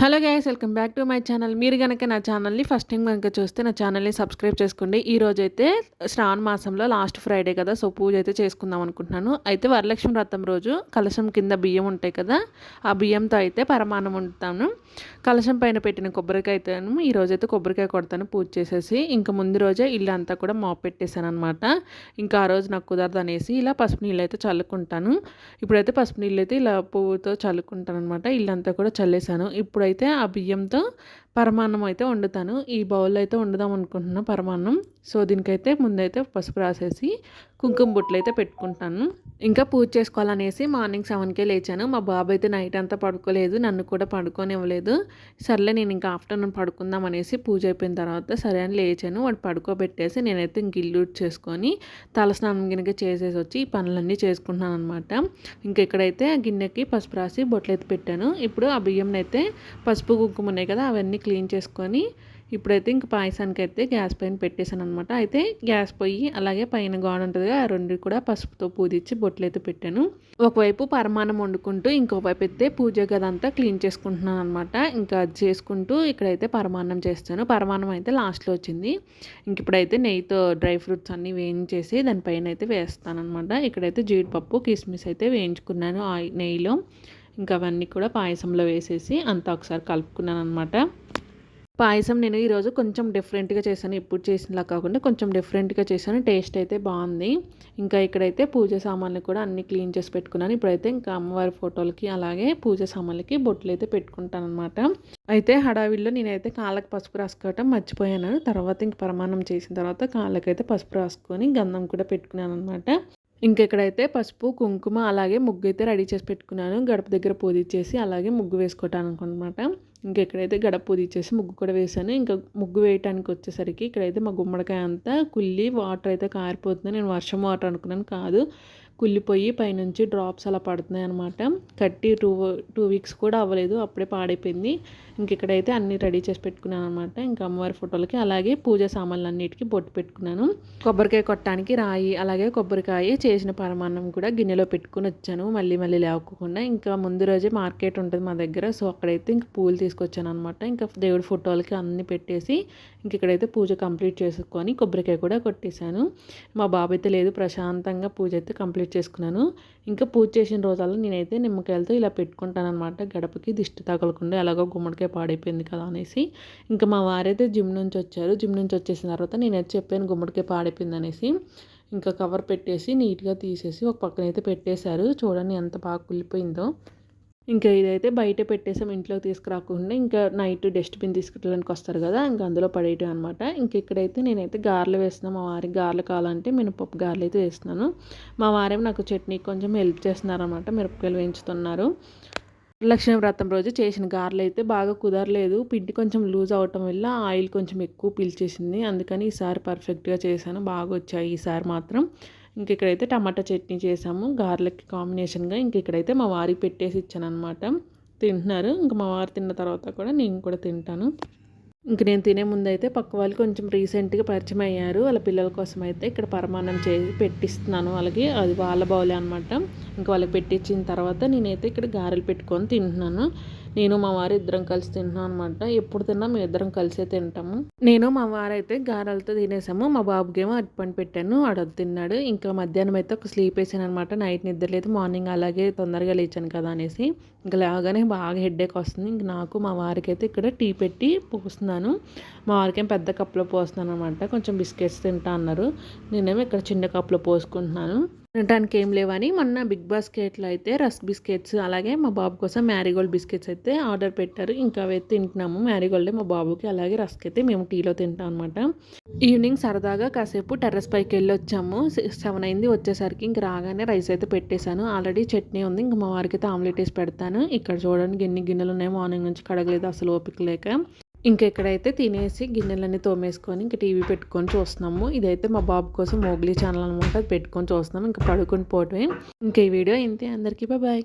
Hello guys welcome back to my channel మీరు కనుక నా ఛానల్ని ఫస్ట్ టైం కనుక చూస్తే నా ఛానల్ని సబ్స్క్రైబ్ చేసుకోండి. ఈ రోజు అయితే శ్రావణ మాసంలో లాస్ట్ ఫ్రైడే కదా సో పూజ అయితే చేసుకుందాం అనుకుంటున్నాను. అయితే వరలక్ష్మి వ్రతం రోజు కలశం కింద బియ్యం ఉంటాయి కదా ఆ బియ్యంతో అయితే పరమాన్నం ఉంటాను కలశం పైన పెట్టిన కొబ్బరికాయ అయితేను ఈ రోజు అయితే కొబ్బరికాయ కొడతాను పూజ చేసేసి. ఇంకా ముందు రోజే ఇల్లు అంతా కూడా మాప్ పెట్టేశాను అనమాట ఇంకా ఆ రోజు నాకు కుదరదు అనేసి ఇలా పసుపు నీళ్ళు అయితే చల్లుకుంటాను. ఇప్పుడైతే పసుపు నీళ్ళు అయితే ఇలా పువ్వుతో చల్లుకుంటాను అనమాట ఇల్లంతా కూడా చల్లేసాను ఇప్పుడు అయితే ఆ బియ్యంతో పరమాన్నం అయితే వండుతాను. ఈ బౌల్ అయితే వండుదాం అనుకుంటున్నాను పరమాన్నం. సో దీనికైతే ముందైతే పసుపు రాసేసి కుంకుమ బుట్టలు అయితే పెట్టుకుంటాను. ఇంకా పూజ చేసుకోవాలనేసి మార్నింగ్ సెవెన్కే లేచాను. మా బాబు అయితే నైట్ అంతా పడుకోలేదు. నన్ను కూడా పడుకోనివ్వలేదు. సర్లే నేను ఇంకా ఆఫ్టర్నూన్ పడుకుందాం అనేసి పూజ అయిపోయిన తర్వాత సరే అని లేచాను. వాడు పడుకోబెట్టేసి నేనైతే ఇంక ఇల్లు చేసుకొని తలస్నానం గిన్నెకి చేసేసి వచ్చి ఈ పనులన్నీ చేసుకుంటున్నాను అనమాట ఇంకా ఇక్కడైతే గిన్నెకి పసుపు రాసి బొట్లు అయితే పెట్టాను. ఇప్పుడు ఆ బియ్యంనైతే పసుపు కుంకుమ ఉన్నాయి కదా అవన్నీ క్లీన్ చేసుకొని ఇప్పుడైతే ఇంక పాయసానికి అయితే గ్యాస్ పైన పెట్టేశాను అనమాట అయితే గ్యాస్ పొయ్యి అలాగే పైన గోడ ఉంటుంది ఆ రెండు కూడా పసుపుతో పూజించి బొట్లు అయితే పెట్టాను. ఒకవైపు పరమాణం వండుకుంటూ ఇంకోవైపు అయితే పూజ గది అంతా క్లీన్ చేసుకుంటున్నాను అనమాట ఇంకా అది చేసుకుంటూ ఇక్కడైతే పరమాన్నం చేస్తాను. పరమాన్నం అయితే లాస్ట్లో వచ్చింది. ఇంక ఇప్పుడైతే నెయ్యితో డ్రై ఫ్రూట్స్ అన్నీ వేయించేసి దానిపైన అయితే వేస్తాను అనమాట ఇక్కడైతే జీడిపప్పు కిస్మిస్ అయితే వేయించుకున్నాను ఆ నెయ్యిలో. ఇంకా అవన్నీ కూడా పాయసంలో వేసేసి అంతా ఒకసారి కలుపుకున్నాను అనమాట పాయసం నేను ఈరోజు కొంచెం డిఫరెంట్గా చేశాను. ఎప్పుడు చేసినలా కాకుండా కొంచెం డిఫరెంట్గా చేశాను. టేస్ట్ అయితే బాగుంది. ఇంకా ఇక్కడైతే పూజ సామాన్లు కూడా అన్నీ క్లీన్ చేసి పెట్టుకున్నాను. ఇప్పుడైతే ఇంకా అమ్మవారి ఫోటోలకి అలాగే పూజ సామాన్లకి బొట్లు అయితే పెట్టుకుంటాను అనమాట అయితే హడావిల్లో నేనైతే కాళ్ళకి పసుపు రాసుకోవటం మర్చిపోయాను. తర్వాత ఇంక ప్రమాణం చేసిన తర్వాత కాళ్ళకైతే పసుపు రాసుకొని గంధం కూడా పెట్టుకున్నాను అనమాట ఇంకెక్కడైతే పసుపు కుంకుమ అలాగే ముగ్గు అయితే రెడీ చేసి పెట్టుకున్నాను గడప దగ్గర పూదిచ్చేసి అలాగే ముగ్గు వేసుకోవటానికి అనమాట ఇంకెక్కడైతే గడప పూదిచ్చేసి ముగ్గు కూడా వేసాను ఇంకా ముగ్గు వేయటానికి వచ్చేసరికి ఇక్కడైతే మా గుమ్మడికాయ అంతా కుల్లి వాటర్ అయితే కారిపోతుంది నేను వర్షం వాటర్ అనుకున్నాను కాదు. కుళ్ళిపోయి పైనుంచి డ్రాప్స్ అలా పడుతున్నాయి అనమాట కట్టి టూ టూ వీక్స్ కూడా అవ్వలేదు అప్పుడే పాడైపోయింది. ఇంక ఇక్కడైతే అన్నీ రెడీ చేసి పెట్టుకున్నాను అనమాట ఇంకా అమ్మవారి ఫోటోలకి అలాగే పూజ సామాన్లు అన్నిటికీ బొట్టు పెట్టుకున్నాను. కొబ్బరికాయ కొట్టడానికి రాయి అలాగే కొబ్బరికాయ చేసిన పరమాన్నం కూడా గిన్నెలో పెట్టుకుని వచ్చాను. మళ్ళీ మళ్ళీ లేవకుండా ఇంకా ముందు రోజే మార్కెట్ ఉంటుంది మా దగ్గర. సో అక్కడైతే ఇంక పూలు తీసుకొచ్చాను అనమాట ఇంకా దేవుడి ఫోటోలకి అన్నీ పెట్టేసి ఇంక ఇక్కడైతే పూజ కంప్లీట్ చేసుకొని కొబ్బరికాయ కూడా కొట్టేశాను. మా బాబు అయితే లేదు ప్రశాంతంగా పూజ అయితే కంప్లీట్ చేసుకున్నాను. ఇంకా పూజ చేసిన రోజుల్లో నేనైతే నిమ్మకాయలతో ఇలా పెట్టుకుంటాను అనమాట గడపకి దిష్టి తగలకుండా ఎలాగో గుమ్మడికాయ పాడైపోయింది కదా అనేసి. ఇంకా మా వారైతే జిమ్ నుంచి వచ్చారు. జిమ్ నుంచి వచ్చేసిన తర్వాత నేనైతే చెప్పాను గుమ్మడికాయ పాడైపోయింది అనేసి. ఇంకా కవర్ పెట్టేసి నీట్గా తీసేసి ఒక పక్కన అయితే పెట్టేశారు. చూడండి ఎంత బాగా కుళ్ళిపోయిందో. ఇంకా ఇదైతే బయట పెట్టేసాం ఇంట్లోకి తీసుకురాకుండా ఇంకా నైట్ డస్ట్బిన్ తీసుకెళ్ళడానికి వస్తారు కదా ఇంకా అందులో పడేయటం అనమాట ఇంక ఇక్కడైతే నేనైతే గారెలు వేస్తున్నాను మా వారికి గారెలు కావాలంటే మినపప్పు గారెలు అయితే వేస్తున్నాను. మా వారేమో నాకు చట్నీ కొంచెం హెల్ప్ చేస్తున్నారనమాట మిరపకాయలు వేయించుతున్నారు. లక్ష్మీ వ్రతం రోజు చేసిన గారెలు అయితే బాగా కుదరలేదు. పిండి కొంచెం లూజ్ అవటం వల్ల ఆయిల్ కొంచెం ఎక్కువ పీల్చేసింది. అందుకని ఈసారి పర్ఫెక్ట్గా చేశాను బాగా వచ్చాయి ఈసారి మాత్రం. ఇంక ఇక్కడైతే టమాటా చట్నీ చేసాము గార్లిక్ కాంబినేషన్గా ఇంక ఇక్కడైతే మా వారికి పెట్టేసి ఇచ్చాను అనమాట తింటున్నారు. ఇంక మా వారు తిన్న తర్వాత కూడా నేను కూడా తింటాను. ఇంక నేను తినే ముందు అయితే పక్క వాళ్ళు కొంచెం రీసెంట్గా పరిచయం అయ్యారు. వాళ్ళ పిల్లల కోసం అయితే ఇక్కడ పరమాన్నం చేసి పెట్టిస్తున్నాను. వాళ్ళకి అది వాళ్ళ బౌలే అనమాట ఇంకా వాళ్ళకి పెట్టించిన తర్వాత నేనైతే ఇక్కడ గారెలు పెట్టుకొని తింటున్నాను. నేను మా వారు ఇద్దరం కలిసి తింటున్నాం అనమాట ఎప్పుడు తిన్నా మేము ఇద్దరం కలిసే తింటాము. నేను మా వారు అయితే గారెలతో తినేసాము. మా బాబుకేమో అరటిపండు పెట్టాను. ఆడొద్దు తిన్నాడు. ఇంకా మధ్యాహ్నం అయితే ఒక స్లీప్ వేసాను అనమాట నైట్ నిద్ర లేదు మార్నింగ్ అలాగే తొందరగా లేచాను కదా అనేసి. ఇంకా లేవగానే బాగా హెడ్ఏక్ వస్తుంది. ఇంక నాకు మా వారికి అయితే ఇక్కడ టీ పెట్టి పోస్తున్నాను. మా వారికేం పెద్ద కప్లో పోస్తున్నాను అనమాట కొంచెం బిస్కెట్స్ తింటా అన్నారు. నేనేమో ఇక్కడ చిన్న కప్లో పోసుకుంటున్నాను. తినడానికి ఏం లేవని మొన్న బిగ్ బాస్కెట్లో అయితే రస్క్ బిస్కెట్స్ అలాగే మా బాబు కోసం మ్యారీగోల్డ్ బిస్కెట్స్ అయితే అయితే ఆర్డర్ పెట్టారు. ఇంకా అవి తింటున్నాము. మ్యారీగోల్డ్ మా బాబుకి అలాగే రస్క్ అయితే మేము టీలో తింటాం అనమాట ఈవినింగ్ సరదాగా కాసేపు టెర్రస్ పైకి వెళ్ళి వచ్చాము. సెవెన్ అయింది వచ్చేసరికి ఇంక రాగానే రైస్ అయితే పెట్టేశాను. ఆల్రెడీ చట్నీ ఉంది. ఇంక మా వారికి అయితే ఆమ్లెట్ వేసి పెడతాను. ఇక్కడ చూడడానికి ఎన్ని గిన్నెలు ఉన్నాయి మార్నింగ్ నుంచి కడగలేదు అసలు ఓపిక లేక. ఇంకెక్కడైతే తినేసి గిన్నెలన్నీ తోమేసుకొని ఇంక టీవీ పెట్టుకొని చూస్తున్నాము. ఇదైతే మా బాబు కోసం మోగ్లీ ఛానల్ అనమాట పెట్టుకొని చూస్తున్నాము ఇంకా పడుకొని పోవటమే ఇంకా ఈ వీడియో ఇంతే. అందరికీ బాయ్